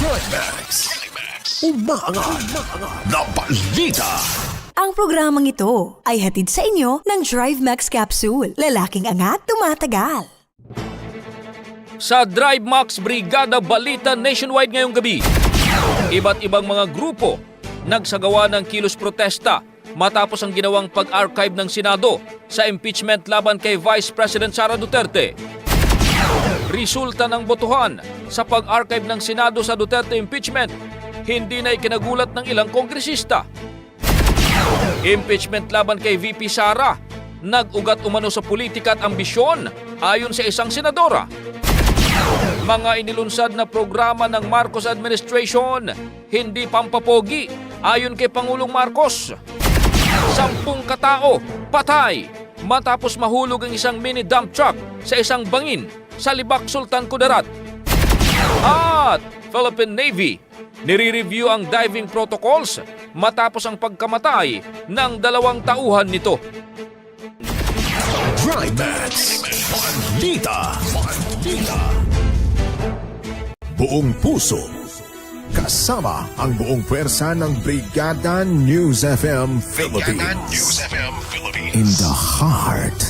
Drive Max. Umaangat na balita. Ang programang ito ay hatid sa inyo ng Drive Max Capsule. Lalaking angat, tumatagal. Sa Drive Max Brigada Balita Nationwide ngayong gabi, iba't ibang mga grupo nagsagawa ng kilos protesta matapos ang ginawang pag-archive ng Senado sa impeachment laban kay Vice President Sara Duterte. Resulta ng botohan sa pag-archive ng Senado sa Duterte impeachment, hindi na ikinagulat ng ilang kongresista. Impeachment laban kay VP Sara, nag-ugat umano sa politika at ambisyon ayon sa isang senadora. Mga inilunsad na programa ng Marcos administration, hindi pampapogi ayon kay Pangulong Marcos. Sampung katao, patay, matapos mahulog ang isang mini dump truck sa isang bangin sa Libak Sultan Kudarat. At Philippine Navy, nire-review ang diving protocols matapos ang pagkamatay ng dalawang tauhan nito. Drive Max. Buong puso. Kasama ang buong pwersa ng Brigada News FM Philippines. In the heart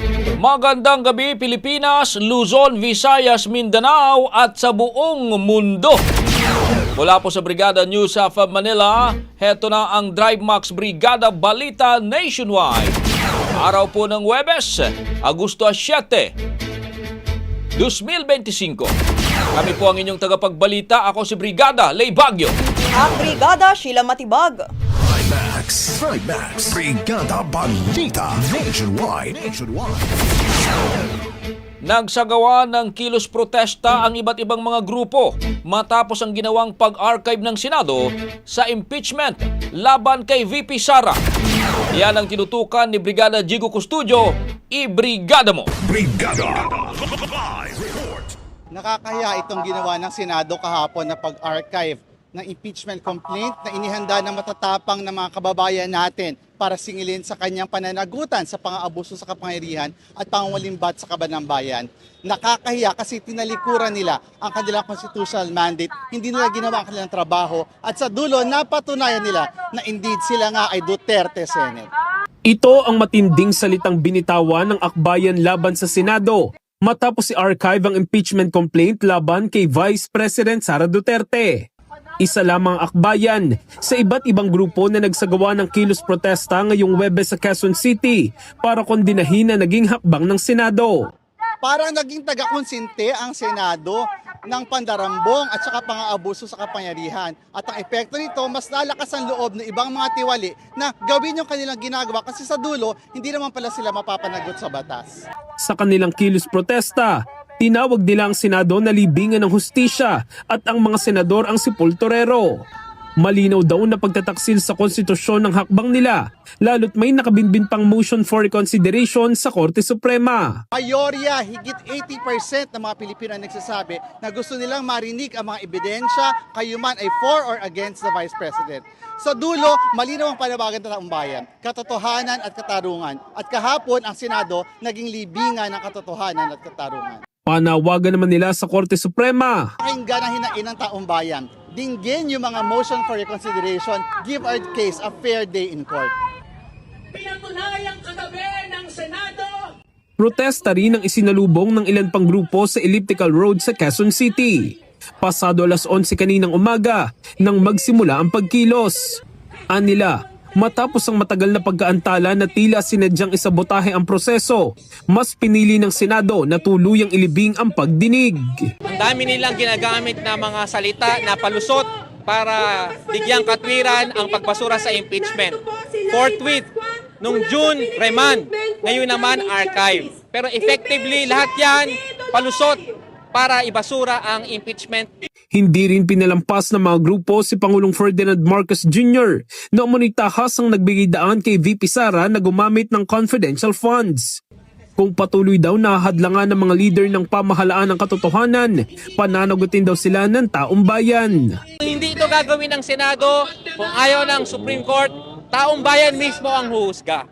Magandang gabi Pilipinas, Luzon, Visayas, Mindanao at sa buong mundo. Mula po sa Brigada News of Manila, heto na ang Drive Max Brigada Balita Nationwide. Araw po ng Webes, Agosto 7, 2025. Kami po ang inyong tagapagbalita. Ako si Brigada Lay Bagyo. Ang Brigada Sheila Matibag. Max. Thrive Max. Brigada Balita Nationwide. Nationwide. Nagsagawa ng kilos protesta ang iba't ibang mga grupo matapos ang ginawang pag-archive ng Senado sa impeachment laban kay VP Sara. Yan ang tinutukan ni Brigada Jigo Custudio, i-brigada mo! Brigada. Nakakahiya itong ginawa ng Senado kahapon na pag-archive ng impeachment complaint na inihanda ng matatapang ng mga kababayan natin para singilin sa kanyang pananagutan sa pang-aabuso sa kapangyarihan at pangawalimbat sa kabanang bayan. Nakakahiya kasi tinalikuran nila ang kanilang constitutional mandate, hindi nila ginawa ang kanilang trabaho at sa dulo napatunayan nila na indeed sila nga ay Duterte Senate. Ito ang matinding salitang binitawan ng akbayan laban sa Senado matapos i-archive ang impeachment complaint laban kay Vice President Sara Duterte. Isa lamang ang akbayan sa iba't ibang grupo na nagsagawa ng kilos protesta ngayong Webes sa Quezon City para kondinahin na naging hakbang ng Senado. Parang naging taga-konsinte ang Senado ng pandarambong at saka pang-aabuso sa kapangyarihan. At ang epekto nito, mas lalakas ang loob ng ibang mga tiwali na gawin yung kanilang ginagawa kasi sa dulo, hindi naman pala sila mapapanagot sa batas. Sa kanilang kilos protesta, tinawag nila ang Senado na libingan ng hustisya at ang mga senador ang sipulturero. Malinaw daw na pagtataksil sa konstitusyon ng hakbang nila, lalo't may nakabinbin pang motion for reconsideration sa Korte Suprema. Mayorya, higit 80% ng mga Pilipino ang nagsasabi na gusto nilang marinig ang mga ebidensya, kayo man ay for or against the Vice President. Sa dulo, malinaw ang panawagan ng bayan, katotohanan at katarungan. At kahapon, ang Senado naging libingan ng katotohanan at katarungan. Panawagan naman nila sa Korte Suprema. Pakinggan ang hinain ng taong bayan. Dinggin yung mga motion for reconsideration. Give our case a fair day in court. Pinatunayang kagabi ng Senado Protesta rin ang isinalubong ng ilan pang grupo sa Elliptical Road sa Quezon City. Pasado alas 11 kaninang umaga nang magsimula ang pagkilos. Anila, matapos ang matagal na pagkaantala na tila sinadyang isabotahe ang proseso, mas pinili ng Senado na tuluyang ilibing ang pagdinig. Ang dami nilang ginagamit na mga salita na palusot para bigyang katwiran ang pagbasura sa impeachment. Forthwith, nung June, remand. Ngayon naman, archive. Pero effectively, lahat yan palusot para ibasura ang impeachment Hindi rin pinalampas ng mga grupo si Pangulong Ferdinand Marcos Jr. na umunitahas ang nagbigay daan kay VP Sara na gumamit ng confidential funds. Kung patuloy daw na hadlangan ng mga leader ng pamahalaan ng katotohanan, pananagutin daw sila ng taong bayan. Hindi ito gagawin ng Senado, kung ayaw ng Supreme Court, taong bayan mismo ang huhusga.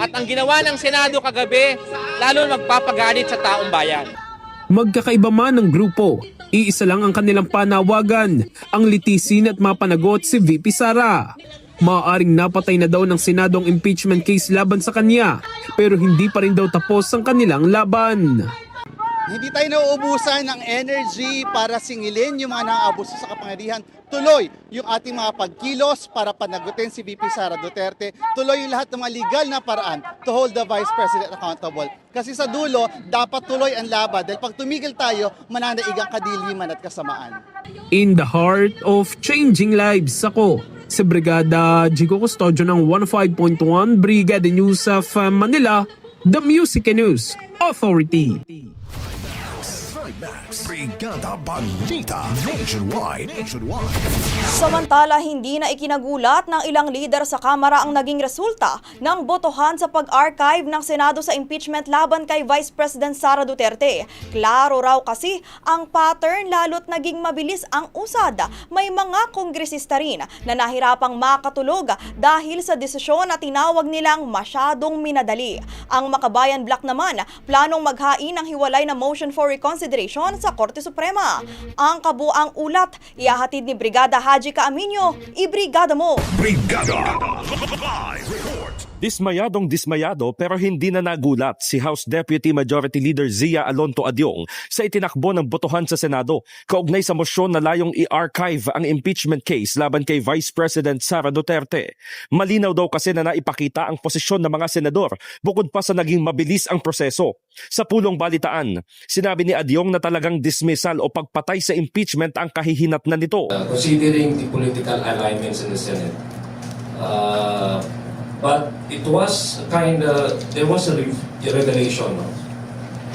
At ang ginawa ng Senado kagabi, lalo magpapagalit sa taong bayan. Magkakaiba man ng grupo, iisa lang ang kanilang panawagan, ang litisin at mapanagot si VP Sara. Maaaring napatay na daw ng Senado ang impeachment case laban sa kanya, pero hindi pa rin daw tapos ang kanilang laban. Hindi tayo nauubusan ng energy para singilin yung mga naabuso sa kapangyarihan. Tuloy yung ating mga pagkilos para panagutin si VP Sara Duterte. Tuloy yung lahat ng mga legal na paraan to hold the Vice President accountable. Kasi sa dulo, dapat tuloy ang laban dahil pag tumigil tayo, mananaig ang kadiliman at kasamaan. In the heart of changing lives, ako si Brigada Jigo Custodio ng 105.1 Brigada News of uh, Manila, The Music and News Authority. Trimax. Brigada Balita. Nationwide. Nationwide. Samantala, hindi na ikinagulat ng ilang lider sa Kamara ang naging resulta ng botohan sa pag-archive ng Senado sa impeachment laban kay Vice President Sara Duterte. Klaro raw kasi ang pattern lalo't naging mabilis ang usad. May mga kongresista rin na nahirapang makatulog dahil sa desisyon na tinawag nilang masyadong minadali. Ang Makabayan Black naman, planong maghain ng hiwalay na motion for reconsideration sa Korte Suprema. Ang kabuang ulat, ihahatid ni Brigada Haji Kaaminyo, ibrigada mo! Brigada. Live report. Dismayadong dismayado pero hindi na nagulat si House Deputy Majority Leader Zia Alonto Adyong sa itinakbo ng botohan sa Senado kaugnay sa mosyon na layong i-archive ang impeachment case laban kay Vice President Sara Duterte. Malinaw daw kasi na naipakita ang posisyon ng mga senador bukod pa sa naging mabilis ang proseso. Sa pulong balitaan, sinabi ni Adyong na talagang dismissal o pagpatay sa impeachment ang kahihinat na nito. uh, considering the political alignments in the Senate. Uh, but it was kind of, there was a, re- a revelation. No?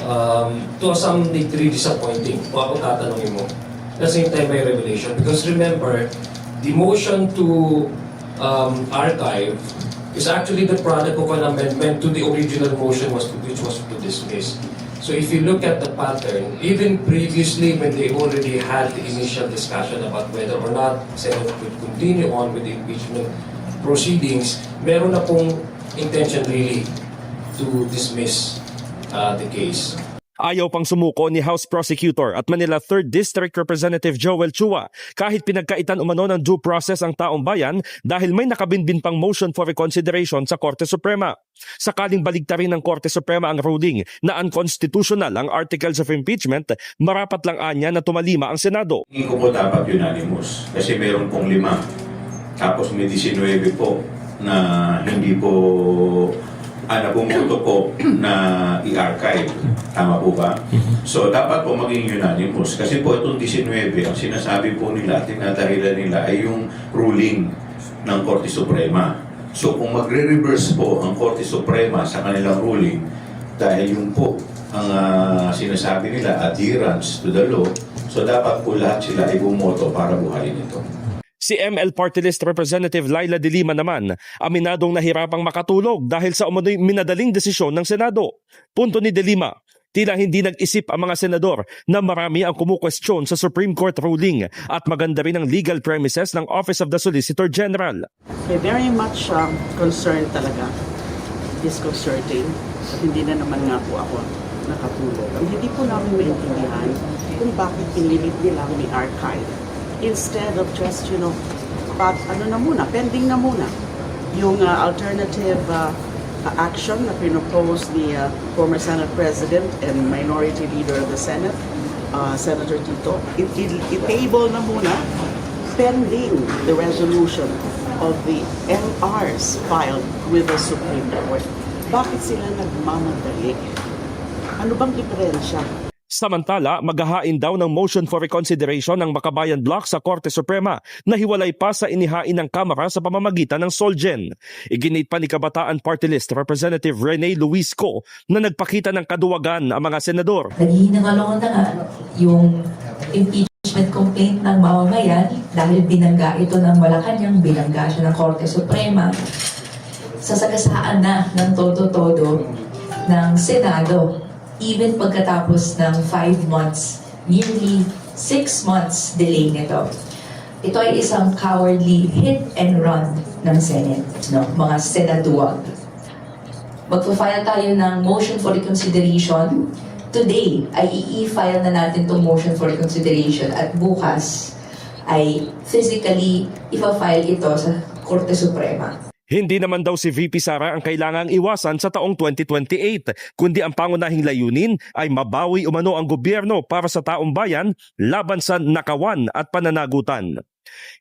Um, to some degree disappointing kung ako tatanungin mo. At the same time, may revelation. Because remember, the motion to um, archive is actually the product of an amendment to the original motion was which was to dismiss. So if you look at the pattern, even previously when they already had the initial discussion about whether or not Senate would continue on with the impeachment proceedings, meron na pong intention really to dismiss uh, the case. Ayaw pang sumuko ni House Prosecutor at Manila 3rd District Representative Joel Chua kahit pinagkaitan umano ng due process ang taong bayan dahil may nakabinbin pang motion for reconsideration sa Korte Suprema. Sakaling baligtarin ng Korte Suprema ang ruling na unconstitutional ang articles of impeachment, marapat lang anya na tumalima ang Senado. Hindi ko po dapat unanimous kasi meron pong lima. Tapos may 19 po na hindi po ah, na bumuto po na i-archive. Tama po ba? So dapat po maging unanimous kasi po itong 19 ang sinasabi po nila, tinadahilan nila ay yung ruling ng Korte Suprema. So kung magre-reverse po ang Korte Suprema sa kanilang ruling dahil yung po ang ah, sinasabi nila adherence to the law, so dapat po lahat sila ay bumoto para buhayin ito. Si ML Party List Representative Laila De Lima naman, aminadong nahirapang makatulog dahil sa umano'y minadaling desisyon ng Senado. Punto ni De Lima, tila hindi nag-isip ang mga senador na marami ang kumukwestiyon sa Supreme Court ruling at maganda rin ang legal premises ng Office of the Solicitor General. Okay, very much um, concerned talaga. Disconcerting. At hindi na naman nga po ako nakatulog. Ang hindi po namin maintindihan kung bakit pinilit nilang may archive. Instead of just, you know, pat, ano na muna, pending na muna. Yung uh, alternative uh, action na pinopose ni uh, former Senate President and Minority Leader of the Senate, uh, Senator Tito, it, it, it-table na muna pending the resolution of the MRs filed with the Supreme Court. Bakit sila nagmamadali? Ano bang diferensya? Samantala, maghahain daw ng motion for reconsideration ng Makabayan Block sa Korte Suprema na hiwalay pa sa inihain ng Kamara sa pamamagitan ng Solgen. Iginit pa ni Kabataan Party List Representative Rene Luisco na nagpakita ng kaduwagan ang mga senador. Naghihinangalong na nga yung impeachment complaint ng mamamayan dahil binangga ito ng Malacanang, binangga siya ng Korte Suprema. Sasagasaan na ng todo-todo ng Senado even pagkatapos ng five months, nearly six months delay nito. Ito ay isang cowardly hit and run ng Senate, no? mga senaduwag. Magpa-file tayo ng motion for reconsideration. Today ay i-file na natin itong motion for reconsideration at bukas ay physically ipa-file ito sa Korte Suprema. Hindi naman daw si VP Sara ang kailangang iwasan sa taong 2028, kundi ang pangunahing layunin ay mabawi umano ang gobyerno para sa taong bayan laban sa nakawan at pananagutan.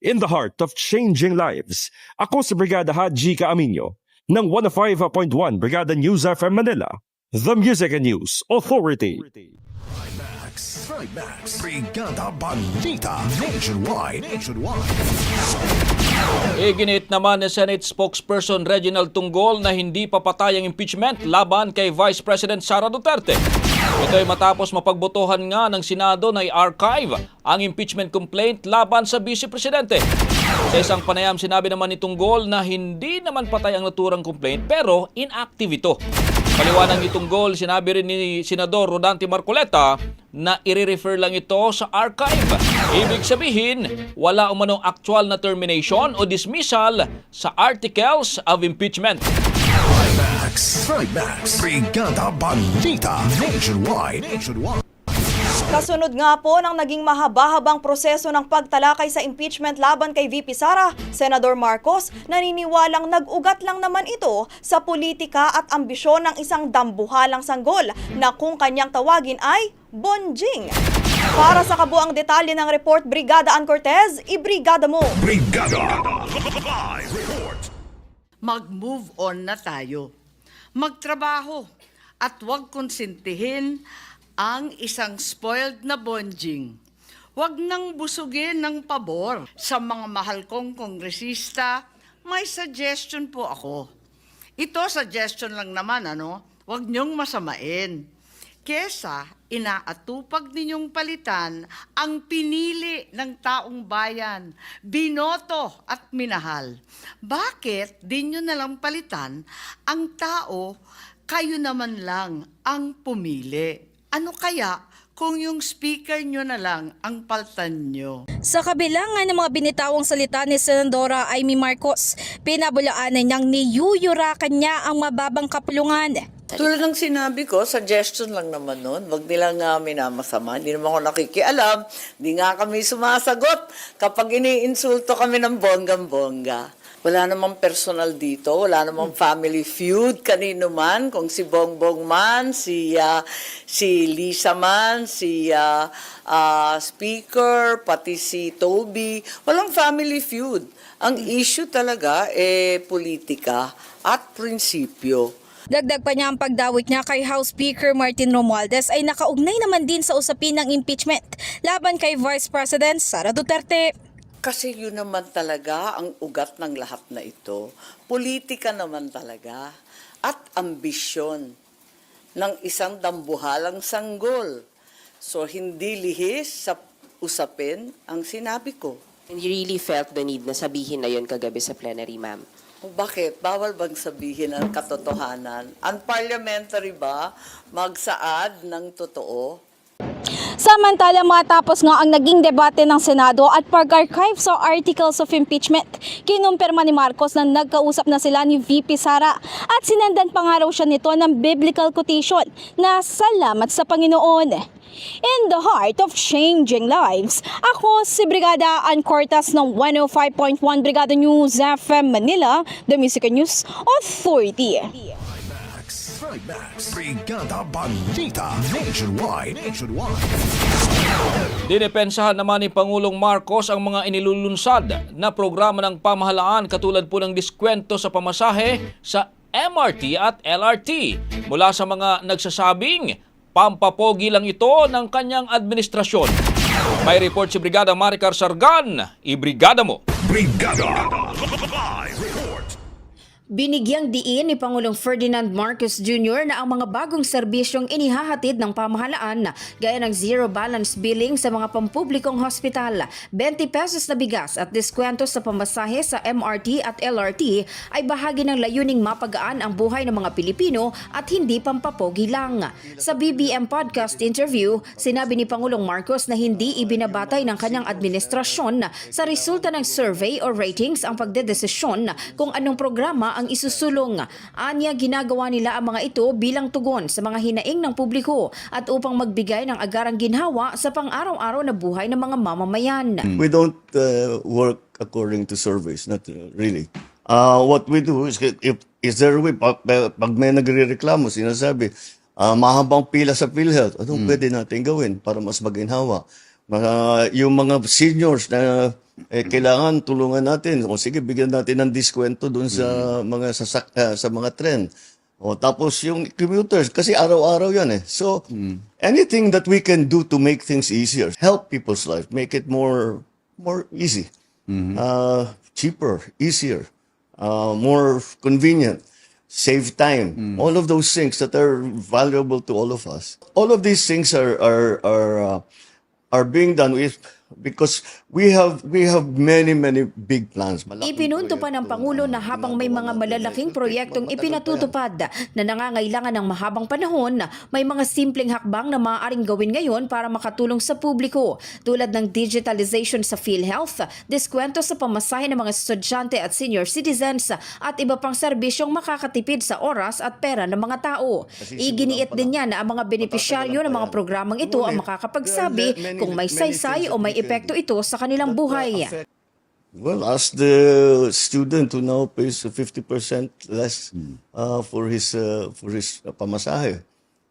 In the heart of changing lives, ako si Brigada Haji Kaaminyo ng 105.1 Brigada News FM Manila, The Music and News Authority. Max, Trimax, Brigada Balita, Nationwide, Nationwide. Iginit naman ni Senate spokesperson Reginald Tunggol na hindi papatay ang impeachment laban kay Vice President Sara Duterte. Ito ay matapos mapagbotohan nga ng Senado na i-archive ang impeachment complaint laban sa Vice Presidente. Sa isang panayam sinabi naman ni Tunggol na hindi naman patay ang naturang complaint pero inactive ito. Paliwanag ni Tunggol, sinabi rin ni Senador Rodante Marcoleta na i-refer lang ito sa archive. Ibig sabihin, wala umanong actual na termination o dismissal sa articles of impeachment. Trimax, Trimax, Brigada Balita, Nationwide, Nationwide. Kasunod nga po ng naging mahaba-habang proseso ng pagtalakay sa impeachment laban kay VP Sara, Senador Marcos naniniwalang nag-ugat lang naman ito sa politika at ambisyon ng isang dambuhalang sanggol na kung kanyang tawagin ay Bonjing. Para sa kabuang detalye ng report Brigada Ann Cortez, ibrigada mo! Brigada Live Report. Mag-move on na tayo. Magtrabaho at huwag konsintihin ang isang spoiled na bonjing. Huwag nang busugin ng pabor sa mga mahal kong kongresista. May suggestion po ako. Ito suggestion lang naman, ano? Huwag niyong masamain. Kesa inaatupag ninyong palitan ang pinili ng taong bayan, binoto at minahal. Bakit di nyo nalang palitan ang tao, kayo naman lang ang pumili? Ano kaya kung yung speaker nyo na lang ang paltan nyo? Sa kabila nga ng mga binitawang salita ni Senadora Amy Marcos, pinabulaanan niyang niyuyurakan niya ang mababang kapulungan. Tulad ng sinabi ko, suggestion lang naman nun. Huwag nilang uh, minamasama. Hindi naman ako nakikialam. Hindi nga kami sumasagot kapag iniinsulto kami ng bonggang-bongga. Wala namang personal dito, wala namang family feud kanino man, kung si Bongbong man, si, ah, si Lisa man, si ah, ah, Speaker, pati si Toby. Walang family feud. Ang issue talaga eh politika at prinsipyo. Dagdag pa niya ang pagdawit niya kay House Speaker Martin Romualdez ay nakaugnay naman din sa usapin ng impeachment laban kay Vice President Sara Duterte. Kasi yun naman talaga ang ugat ng lahat na ito. Politika naman talaga. At ambisyon ng isang dambuhalang sanggol. So hindi lihis sa usapin ang sinabi ko. And you really felt the need na sabihin na yun kagabi sa plenary, ma'am? Bakit? Bawal bang sabihin ang katotohanan? Unparliamentary ba magsaad ng totoo? Samantala matapos nga ang naging debate ng Senado at pag-archive sa articles of impeachment, kinumpirma ni Marcos na nagkausap na sila ni VP Sara at sinendan pa nga raw siya nito ng biblical quotation na salamat sa Panginoon. In the heart of changing lives, ako si Brigada Ann Cortas ng 105.1 Brigada News FM Manila, The Music News Authority. Trimax. Brigada Balita. Nationwide. Nationwide. Dinepensahan naman ni Pangulong Marcos ang mga inilulunsad na programa ng pamahalaan katulad po ng diskwento sa pamasahe sa MRT at LRT mula sa mga nagsasabing pampapogi lang ito ng kanyang administrasyon. May report si Brigada Maricar Sargan. Ibrigada mo! Brigada Report. Binigyang diin ni Pangulong Ferdinand Marcos Jr. na ang mga bagong serbisyong inihahatid ng pamahalaan gaya ng zero balance billing sa mga pampublikong hospital, 20 pesos na bigas at diskwento sa pamasahe sa MRT at LRT ay bahagi ng layuning mapagaan ang buhay ng mga Pilipino at hindi pampapogi lang. Sa BBM podcast interview, sinabi ni Pangulong Marcos na hindi ibinabatay ng kanyang administrasyon sa resulta ng survey o ratings ang pagdedesisyon kung anong programa ang isusulong. Anya ginagawa nila ang mga ito bilang tugon sa mga hinaing ng publiko at upang magbigay ng agarang ginhawa sa pang-araw-araw na buhay ng mga mamamayan. We don't uh, work according to surveys, not uh, really. Uh, what we do is, if, is there a way, pag, pag may nagre-reklamo, sinasabi, uh, mahabang pila sa PhilHealth, anong pwede natin gawin para mas maginhawa? Mga, yung mga seniors na eh, kailangan tulungan natin. O sige, bigyan natin ng diskwento doon sa mga sasak, ah, sa mga tren. O tapos yung commuters kasi araw-araw 'yan eh. So anything that we can do to make things easier, help people's life, make it more more easy. Uh, cheaper, easier, uh, more convenient, save time. All of those things that are valuable to all of us. All of these things are are are uh, are being done with because we have we have many many big plans. Malaking Ipinunto pa ng Pangulo na habang may mga malalaking proyektong ipinatutupad na nangangailangan ng mahabang panahon, may mga simpleng hakbang na maaaring gawin ngayon para makatulong sa publiko tulad ng digitalization sa PhilHealth, diskwento sa pamasahe ng mga estudyante at senior citizens at iba pang serbisyong makakatipid sa oras at pera ng mga tao. Iginiit din niya na ang mga benepisyaryo ng mga programang ito ang makakapagsabi kung may saysay o may epekto ito sa kanilang buhay. Well, ask the student who now pays 50% less uh, for his uh, for his uh, pamasahe.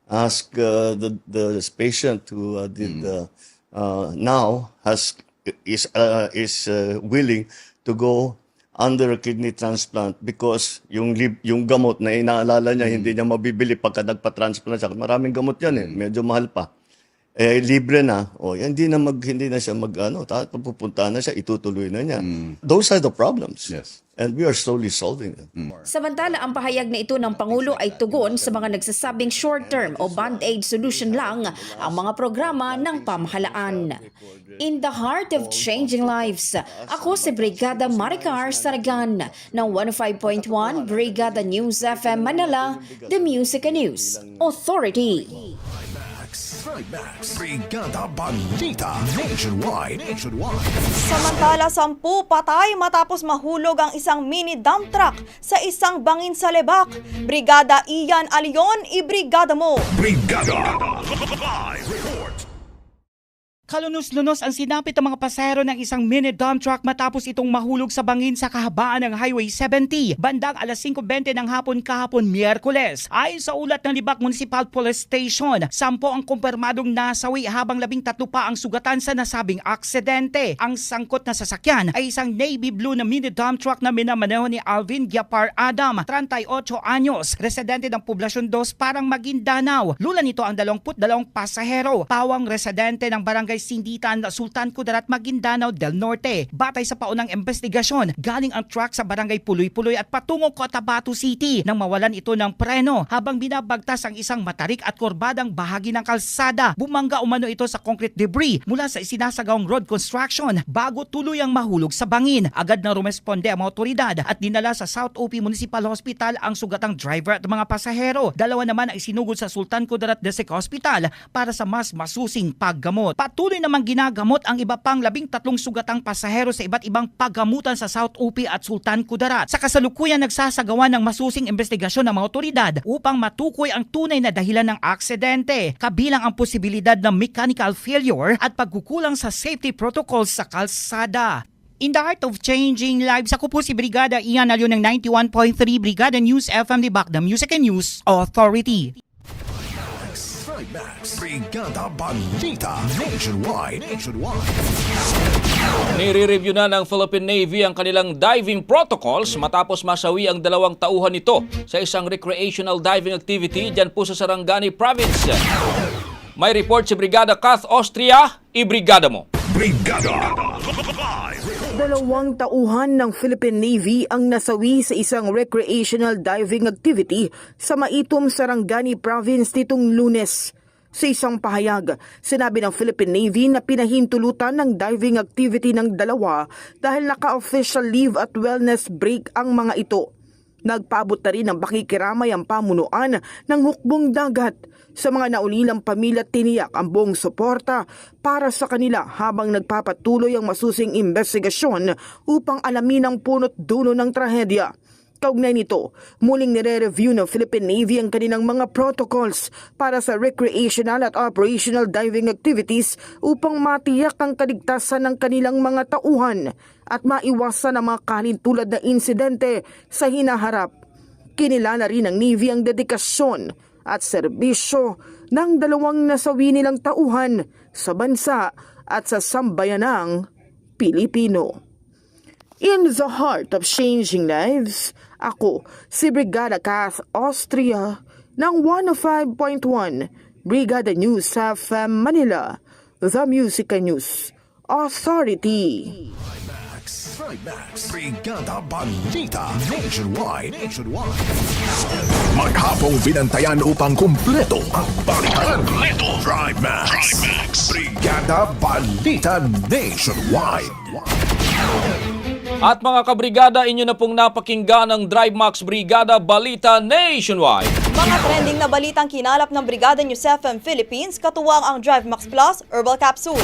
Ask uh, the the patient who uh, did uh, uh, now has is uh, is uh, willing to go under a kidney transplant because yung lib- yung gamot na inaalala niya hindi niya mabibili pagka nagpa-transplant siya. Maraming gamot yan eh, medyo mahal pa eh libre na. O hindi na mag hindi na siya mag ano ta pupunta na siya itutuloy na niya. Those are the problems. Yes. And we are slowly solving them. Samantala, ang pahayag na ito ng Pangulo ay tugon sa mga nagsasabing short-term o band-aid solution lang ang mga programa ng pamahalaan. In the heart of changing lives, ako si Brigada Maricar Saragan ng 105.1 Brigada News FM Manila, The Music and News Authority. Trimax. Brigada Balita Nationwide. Nationwide. Samantala, sampu patay matapos mahulog ang isang mini dump truck sa isang bangin sa Lebak. Brigada Ian Alion, ibrigada mo! Brigada. Live report. Kalunos-lunos ang sinapit ng mga pasahero ng isang mini dump truck matapos itong mahulog sa bangin sa kahabaan ng Highway 70 bandang alas 5.20 ng hapon kahapon Miyerkules. Ayon sa ulat ng Libak Municipal Police Station, sampo ang kumpirmadong nasawi habang labing tatlo pa ang sugatan sa nasabing aksidente. Ang sangkot na sasakyan ay isang navy blue na mini dump truck na minamaneho ni Alvin Giapar Adam, 38 anyos, residente ng Poblasyon 2 parang Maguindanao. Lula nito ang 22 pasahero, pawang residente ng barangay Sinditan, Sultan Kudarat, Maguindanao del Norte. Batay sa paunang investigasyon, galing ang truck sa barangay Puloy-Puloy at patungo Cotabato City nang mawalan ito ng preno habang binabagtas ang isang matarik at kurbadang bahagi ng kalsada. Bumangga umano ito sa concrete debris mula sa isinasagawang road construction bago tuluyang mahulog sa bangin. Agad na rumesponde ang otoridad at dinala sa South OP Municipal Hospital ang sugatang driver at mga pasahero. Dalawa naman ay sinugod sa Sultan Kudarat District Hospital para sa mas masusing paggamot. Patuloy namang ginagamot ang iba pang labing tatlong sugatang pasahero sa iba't ibang paggamutan sa South UP at Sultan Kudarat. Sa kasalukuyan nagsasagawa ng masusing investigasyon ng mga otoridad upang matukoy ang tunay na dahilan ng aksidente, kabilang ang posibilidad ng mechanical failure at pagkukulang sa safety protocols sa kalsada. In the heart of changing lives, ako po si Brigada Ian Alyo ng 91.3 Brigada News FM Libak, the Music and News Authority. Trimax. Brigada Balita Nationwide. Nationwide. Nire-review na ng Philippine Navy ang kanilang diving protocols matapos masawi ang dalawang tauhan nito sa isang recreational diving activity dyan po sa Sarangani Province. May report si Brigada Kath Austria, ibrigada mo. Brigada. Live. Dalawang tauhan ng Philippine Navy ang nasawi sa isang recreational diving activity sa Maitom, Sarangani Province nitong lunes. Sa isang pahayag, sinabi ng Philippine Navy na pinahintulutan ng diving activity ng dalawa dahil naka-official leave at wellness break ang mga ito. Nagpaabot na rin ng bakikiramay ang pamunuan ng hukbong dagat sa mga naulilang pamilya tiniyak ang buong suporta para sa kanila habang nagpapatuloy ang masusing investigasyon upang alamin ang punot dulo ng trahedya. Kaugnay nito, muling nire-review ng Philippine Navy ang kanilang mga protocols para sa recreational at operational diving activities upang matiyak ang kaligtasan ng kanilang mga tauhan at maiwasan ang mga kalintulad na insidente sa hinaharap. Kinilala rin ng Navy ang dedikasyon at serbisyo ng dalawang nasawi nilang tauhan sa bansa at sa sambayanang Pilipino. In the heart of changing lives, ako si Brigada Kath Austria ng 105.1 Brigada News FM Manila, The Music News Authority. Trimax. Brigada Balita Nationwide. Nationwide. Maghapong binantayan upang kumpleto ang balitan. Kumpleto. Trimax. Brigada Balita Nationwide. At mga kabrigada, inyo na pong napakinggan ang Drive Max Brigada Balita Nationwide. Mga trending na balitang kinalap ng Brigada News FM Philippines, katuwang ang Drive Max Plus Herbal Capsule.